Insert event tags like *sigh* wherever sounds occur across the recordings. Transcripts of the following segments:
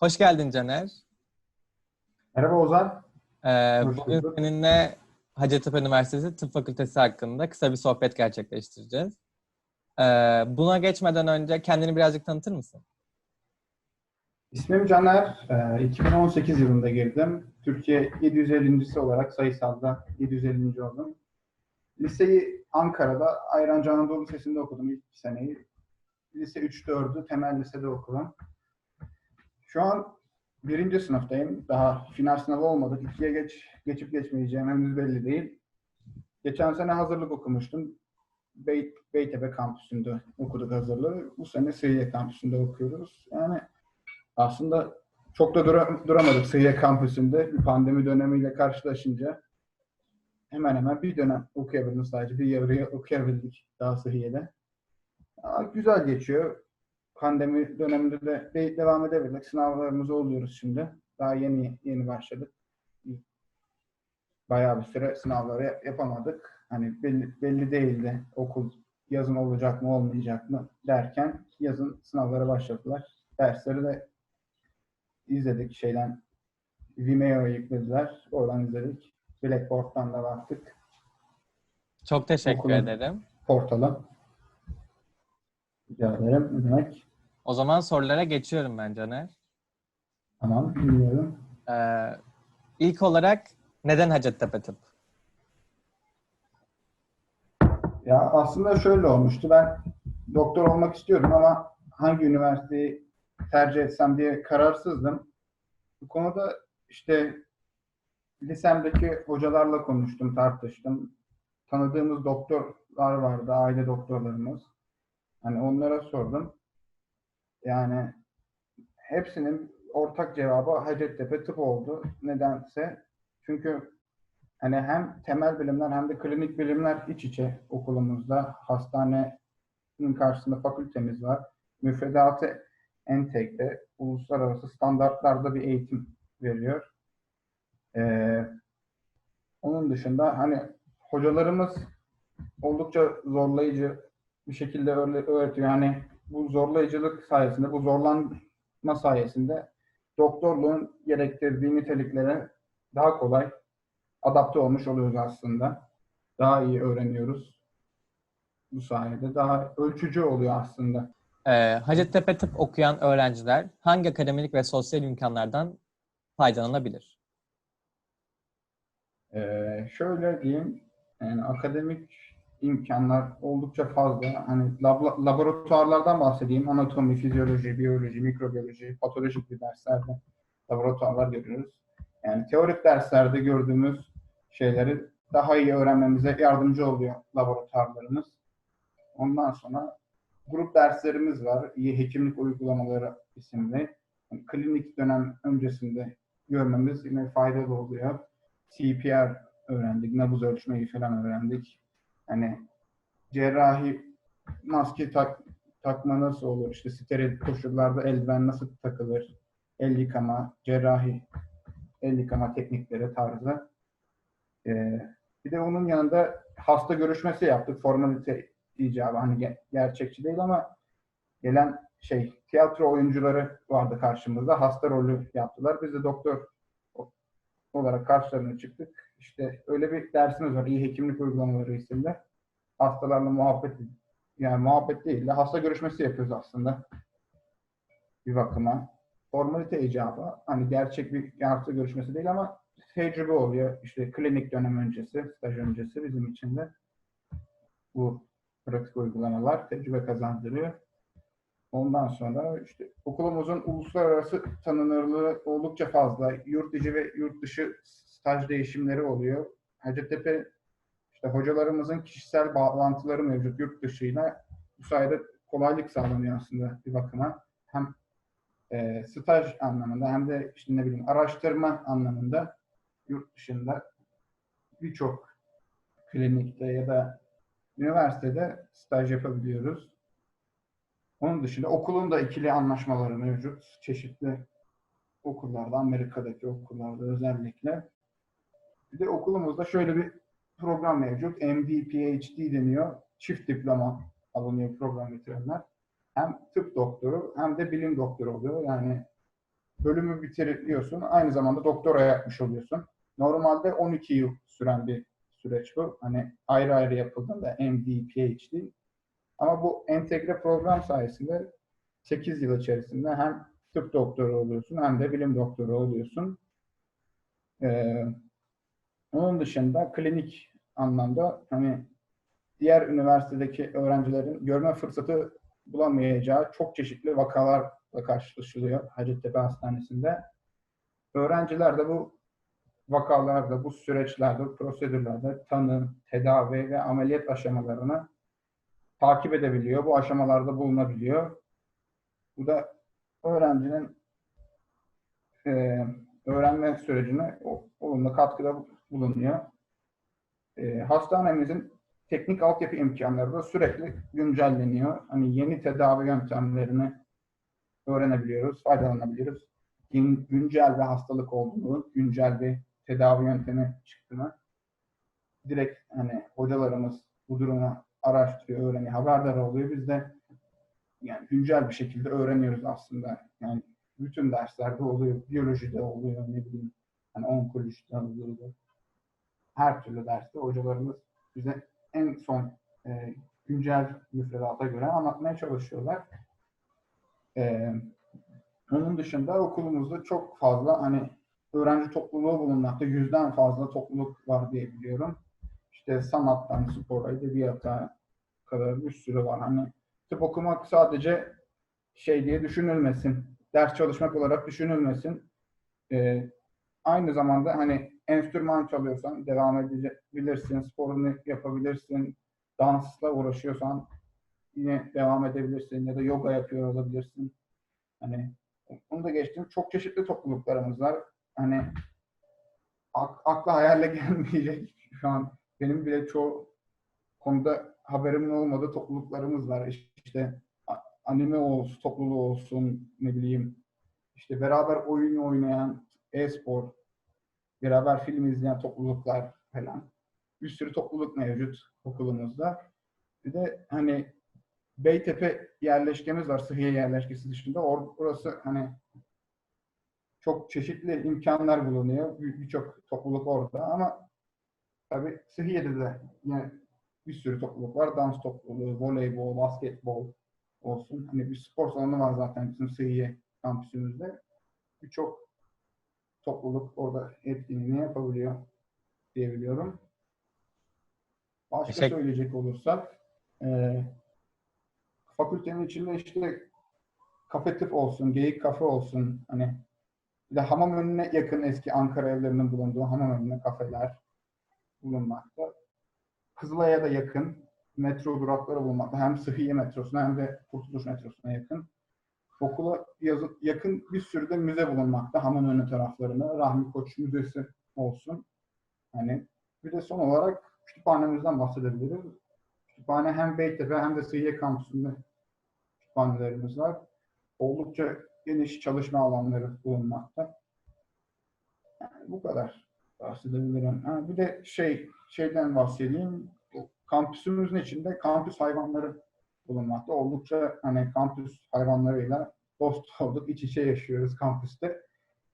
Hoş geldin Caner. Merhaba Ozan. Ee, Hoş bugün bulduk. seninle Hacettepe Üniversitesi Tıp Fakültesi hakkında kısa bir sohbet gerçekleştireceğiz. Ee, buna geçmeden önce kendini birazcık tanıtır mısın? İsmim Caner. Ee, 2018 yılında girdim. Türkiye 750.si olarak sayısalda 750. oldum. Liseyi Ankara'da Ayrancı Anadolu Lisesi'nde okudum ilk seneyi. Lise 3-4'ü temel lisede okudum. Şu an birinci sınıftayım. Daha final sınavı olmadık. İkiye geç, geçip geçmeyeceğim henüz belli değil. Geçen sene hazırlık okumuştum. Bey, Beytepe kampüsünde okuduk hazırlığı. Bu sene Sıhhiye kampüsünde okuyoruz. Yani aslında çok da dura- duramadık Sıhhiye kampüsünde. Bir pandemi dönemiyle karşılaşınca hemen hemen bir dönem okuyabildim sadece. Bir yarıyı okuyabildik daha Sıhhiye'de. Ama güzel geçiyor. Pandemi döneminde de de- devam edebildik. Sınavlarımızı oluyoruz şimdi. Daha yeni yeni başladık. Bayağı bir süre sınavları yap- yapamadık. Hani belli, belli değildi okul yazın olacak mı olmayacak mı derken yazın sınavlara başladılar. Dersleri de izledik şeyden Vimeo'ya yüklediler. Oradan izledik. Blackboard'dan da baktık. Çok teşekkür Okulun- ederim. Portala. Rica ederim. Demek? O zaman sorulara geçiyorum ben Caner. Tamam. Dinliyorum. Ee, ilk olarak neden Hacettepe Tıp? Ya aslında şöyle olmuştu. Ben doktor olmak istiyordum ama hangi üniversiteyi tercih etsem diye kararsızdım. Bu konuda işte lisemdeki hocalarla konuştum, tartıştım. Tanıdığımız doktorlar vardı, aile doktorlarımız. Hani onlara sordum. Yani hepsinin ortak cevabı Hacettepe tıp oldu. Nedense. Çünkü hani hem temel bilimler hem de klinik bilimler iç içe okulumuzda. Hastanenin karşısında fakültemiz var. Müfredatı entegre, uluslararası standartlarda bir eğitim veriyor. Ee, onun dışında hani hocalarımız oldukça zorlayıcı bir şekilde öğre- öğretiyor. Yani bu zorlayıcılık sayesinde, bu zorlanma sayesinde doktorluğun gerektirdiği niteliklere daha kolay adapte olmuş oluyoruz aslında. Daha iyi öğreniyoruz. Bu sayede daha ölçücü oluyor aslında. Ee, Hacettepe Tıp okuyan öğrenciler hangi akademik ve sosyal imkanlardan faydalanabilir? Ee, şöyle diyeyim, yani akademik imkanlar oldukça fazla. Hani lab- laboratuvarlardan bahsedeyim. Anatomi, fizyoloji, biyoloji, mikrobiyoloji, patolojik bir derslerde laboratuvarlar görüyoruz. Yani teorik derslerde gördüğümüz şeyleri daha iyi öğrenmemize yardımcı oluyor laboratuvarlarımız. Ondan sonra grup derslerimiz var. İyi hekimlik uygulamaları isimli. Yani klinik dönem öncesinde görmemiz yine faydalı oluyor. CPR öğrendik, nabız ölçmeyi falan öğrendik. Hani cerrahi maske tak, takma nasıl olur, işte steril koşullarda eldiven nasıl takılır, el yıkama, cerrahi el yıkama teknikleri tarzı. Ee, bir de onun yanında hasta görüşmesi yaptık, formalite icabı. Hani ge- gerçekçi değil ama gelen şey tiyatro oyuncuları vardı karşımızda. Hasta rolü yaptılar. Biz de doktor olarak karşılarına çıktık. İşte öyle bir dersimiz var. İyi hekimlik uygulamaları isimli. Hastalarla muhabbet yani muhabbet değil de hasta görüşmesi yapıyoruz aslında. Bir bakıma. Formalite icabı. Hani gerçek bir hasta görüşmesi değil ama tecrübe oluyor. İşte klinik dönem öncesi, staj öncesi bizim için de bu pratik uygulamalar tecrübe kazandırıyor. Ondan sonra işte okulumuzun uluslararası tanınırlığı oldukça fazla. Yurt içi ve yurt dışı staj değişimleri oluyor. Hacettepe işte hocalarımızın kişisel bağlantıları mevcut yurt dışıyla. Bu sayede kolaylık sağlanıyor aslında bir bakıma. Hem e, staj anlamında hem de işte ne bileyim araştırma anlamında yurt dışında birçok klinikte ya da üniversitede staj yapabiliyoruz. Onun dışında okulun da ikili anlaşmaları mevcut. Çeşitli okullarda, Amerika'daki okullarda özellikle. Bir de okulumuzda şöyle bir program mevcut. MD, PhD deniyor. Çift diploma alınıyor program bitirenler. Hem tıp doktoru hem de bilim doktoru oluyor. Yani bölümü bitiriyorsun. Aynı zamanda doktora yapmış oluyorsun. Normalde 12 yıl süren bir süreç bu. Hani ayrı ayrı yapıldığında MD, PhD. Ama bu entegre program sayesinde 8 yıl içerisinde hem tıp doktoru oluyorsun hem de bilim doktoru oluyorsun. Ee, onun dışında klinik anlamda hani diğer üniversitedeki öğrencilerin görme fırsatı bulamayacağı çok çeşitli vakalarla karşılaşılıyor Hacettepe Hastanesi'nde. Öğrenciler de bu vakalarda, bu süreçlerde, bu prosedürlerde tanı, tedavi ve ameliyat aşamalarını takip edebiliyor. Bu aşamalarda bulunabiliyor. Bu da öğrencinin e, öğrenme sürecine olumlu katkıda bulunuyor. E, hastanemizin teknik altyapı imkanları da sürekli güncelleniyor. Hani yeni tedavi yöntemlerini öğrenebiliyoruz, faydalanabiliyoruz. Gün- Güncel bir hastalık olduğunu, güncel bir tedavi yöntemi çıktığını direkt hani hocalarımız bu durumu araştırıyor, öğreniyor, haberdar oluyor. Biz de yani güncel bir şekilde öğreniyoruz aslında. Yani bütün derslerde oluyor, biyolojide oluyor, ne bileyim, hani onkolojide oluyor. Her türlü derste hocalarımız bize en son e, güncel müfredata göre anlatmaya çalışıyorlar. E, onun dışında okulumuzda çok fazla hani öğrenci topluluğu bulunmakta. Yüzden fazla topluluk var diye biliyorum. İşte sanattan, spora, edebiyata kadar bir sürü var. Hani tıp okumak sadece şey diye düşünülmesin. Ders çalışmak olarak düşünülmesin. Ee, aynı zamanda hani enstrüman çalıyorsan devam edebilirsin, sporunu yapabilirsin, dansla uğraşıyorsan yine devam edebilirsin ya da yoga yapıyor olabilirsin. Hani onu da geçtim. Çok çeşitli topluluklarımız var. Hani ak- akla hayalle *laughs* gelmeyecek şu an benim bile çoğu konuda haberimin olmadığı topluluklarımız var. İşte anime olsun, topluluğu olsun, ne bileyim işte beraber oyun oynayan e-spor, beraber film izleyen topluluklar falan. Bir sürü topluluk mevcut okulumuzda. Bir de hani Beytepe yerleşkemiz var, Sıhhiye yerleşkesi dışında. Or- orası hani çok çeşitli imkanlar bulunuyor. Bir- Birçok topluluk orada ama tabii Sıhhiye'de de yine bir sürü topluluk var. Dans topluluğu, voleybol, basketbol olsun. Hani bir spor salonu var zaten bizim Sıhhiye kampüsümüzde. Birçok topluluk orada etkinliğini yapabiliyor diyebiliyorum. Başka Teşekkür- söyleyecek olursak eee fakültenin içinde işte kafe tıp olsun, geyik kafe olsun. Hani bir de hamam önüne yakın eski Ankara evlerinin bulunduğu hamam önüne kafeler bulunmakta. Kızılay'a da yakın metro durakları bulunmakta. Hem Sıhhiye metrosuna hem de Kurtuluş metrosuna yakın. Okula yazı- yakın bir sürü de müze bulunmakta hamam önü taraflarında. Rahmi Koç Müzesi olsun. Hani bir de son olarak kütüphanemizden bahsedebiliriz. Kütüphane hem Beytepe hem de Sıhhiye kampüsünde kütüphanelerimiz var. Oldukça geniş çalışma alanları bulunmakta. Yani bu kadar bahsedebilirim. Ha, bir de şey şeyden bahsedeyim. Kampüsümüzün içinde kampüs hayvanları bulunmakta. Oldukça hani kampüs hayvanlarıyla dost *laughs* olduk, iç içe yaşıyoruz kampüste.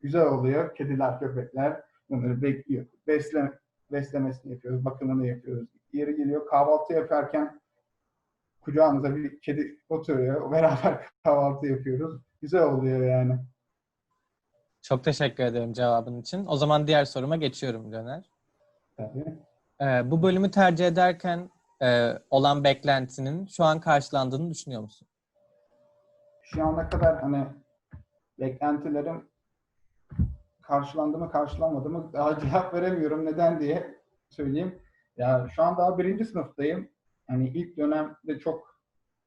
Güzel oluyor. Kediler, köpekler bunları bekliyor. Besle, beslemesini yapıyoruz, bakımını yapıyoruz. Yeri geliyor kahvaltı yaparken kucağımıza bir kedi oturuyor. *laughs* Beraber kahvaltı yapıyoruz. Güzel oluyor yani. Çok teşekkür ederim cevabın için. O zaman diğer soruma geçiyorum Caner. Tabii. Ee, bu bölümü tercih ederken e, olan beklentinin şu an karşılandığını düşünüyor musun? Şu ana kadar hani beklentilerim karşılandı mı karşılanmadı mı daha *laughs* cevap veremiyorum. Neden diye söyleyeyim. Ya şu an daha birinci sınıftayım. Hani ilk dönemde çok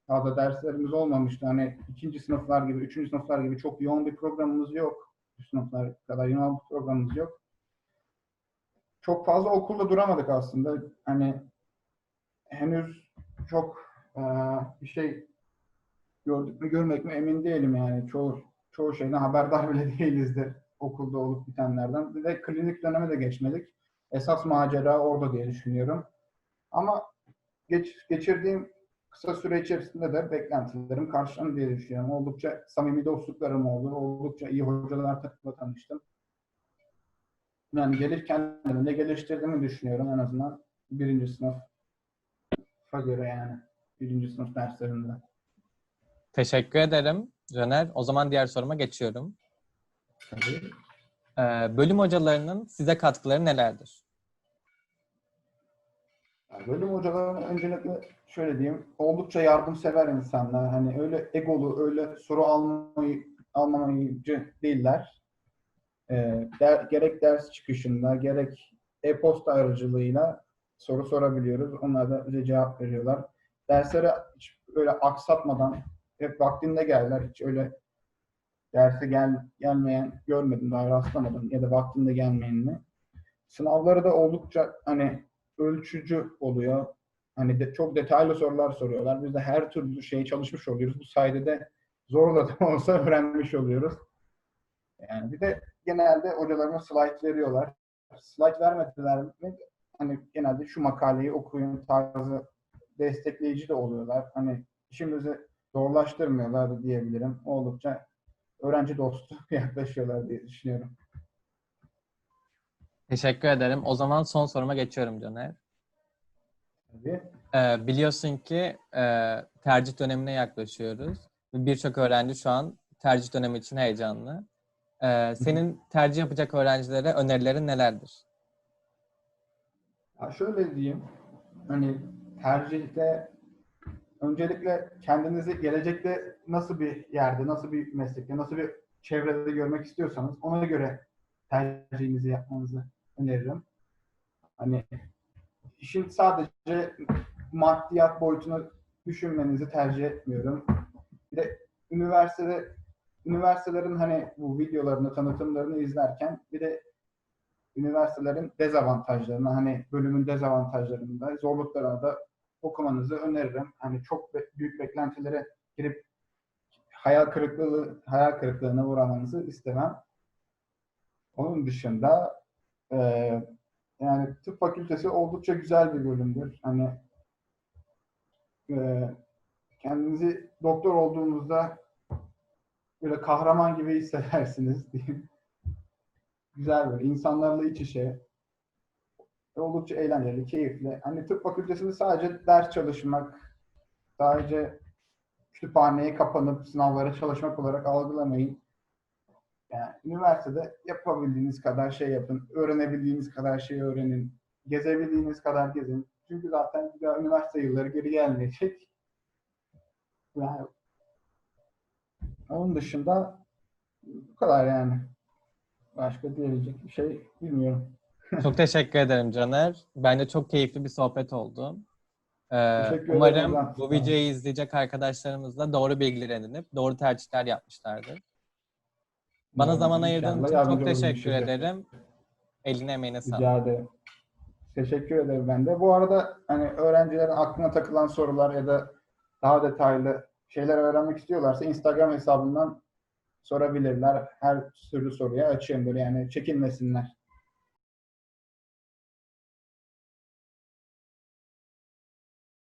fazla derslerimiz olmamıştı. Hani ikinci sınıflar gibi, üçüncü sınıflar gibi çok yoğun bir programımız yok. Üst sınıflar kadar bir programımız yok. Çok fazla okulda duramadık aslında. Hani henüz çok eee, bir şey gördük mü görmedik mi emin değilim yani. Çoğu çoğu şeyden haberdar bile *laughs* değilizdir okulda olup bitenlerden. Bir de klinik döneme de geçmedik. Esas macera orada diye düşünüyorum. Ama geç, geçirdiğim kısa süre içerisinde de beklentilerim karşılanır diye düşünüyorum. Oldukça samimi dostluklarım oldu. Oldukça iyi hocalarla tanıştım. Yani gelir kendimi de geliştirdiğimi düşünüyorum en azından birinci sınıfa göre yani. Birinci sınıf derslerinde. Teşekkür ederim Caner. O zaman diğer soruma geçiyorum. Tabii. Ee, bölüm hocalarının size katkıları nelerdir? Bölüm hocaları öncelikle şöyle diyeyim, oldukça yardımsever insanlar. Hani öyle egolu, öyle soru almayı, almamayıcı değiller. Ee, der- gerek ders çıkışında, gerek e-posta aracılığıyla soru sorabiliyoruz. Onlar da bize cevap veriyorlar. Derslere hiç öyle aksatmadan hep vaktinde geldiler. Hiç öyle derse gel, gelmeyen görmedim, daha rastlamadım ya da vaktinde gelmeyenini. Sınavları da oldukça hani ölçücü oluyor. Hani de, çok detaylı sorular soruyorlar. Biz de her türlü şeyi çalışmış oluyoruz. Bu sayede de zorla da *laughs* olsa öğrenmiş oluyoruz. Yani bir de genelde hocalarımız slide veriyorlar. Slide vermediler mi? Hani genelde şu makaleyi okuyun tarzı destekleyici de oluyorlar. Hani işimizi zorlaştırmıyorlar diyebilirim. Oldukça öğrenci dostu *laughs* yaklaşıyorlar diye düşünüyorum. Teşekkür ederim. O zaman son soruma geçiyorum Caner. Tabii. Ee, biliyorsun ki e, tercih dönemine yaklaşıyoruz. Birçok öğrenci şu an tercih dönemi için heyecanlı. Ee, senin tercih yapacak öğrencilere önerilerin nelerdir? Ya şöyle diyeyim, hani tercihte öncelikle kendinizi gelecekte nasıl bir yerde, nasıl bir meslekte, nasıl bir çevrede görmek istiyorsanız ona göre tercihinizi yapmanızı öneririm. Hani işin sadece maddiyat boyutunu düşünmenizi tercih etmiyorum. Bir de üniversitede üniversitelerin hani bu videolarını, tanıtımlarını izlerken bir de üniversitelerin dezavantajlarını, hani bölümün dezavantajlarını da, zorluklarını da okumanızı öneririm. Hani çok büyük beklentilere girip hayal kırıklığı hayal kırıklığına uğramanızı istemem. Onun dışında eee, yani tıp fakültesi oldukça güzel bir bölümdür. Hani eee, kendinizi doktor olduğunuzda böyle kahraman gibi hissedersiniz *laughs* diyeyim. Güzel böyle insanlarla iç içe oldukça eğlenceli, keyifli. Hani tıp fakültesinde sadece ders çalışmak, sadece kütüphaneye kapanıp sınavlara çalışmak olarak algılamayın. Yani üniversitede yapabildiğiniz kadar şey yapın, öğrenebildiğiniz kadar şey öğrenin, gezebildiğiniz kadar gezin. Çünkü zaten bir daha üniversite yılları geri gelmeyecek. Yani onun dışında bu kadar yani. Başka diyecek bir şey bilmiyorum. *laughs* Çok teşekkür ederim Caner. Bence çok keyifli bir sohbet oldu. Ee, Teşekkür umarım bu videoyu izleyecek arkadaşlarımız da doğru bilgiler edinip doğru tercihler yapmışlardır. Bana Umarım zaman ayırdığın için çok teşekkür ederim. Eline emeğine sağlık. Rica ederim. Teşekkür ederim ben de. Bu arada hani öğrencilerin aklına takılan sorular ya da daha detaylı şeyler öğrenmek istiyorlarsa Instagram hesabından sorabilirler. Her türlü soruya açığımdır yani çekinmesinler.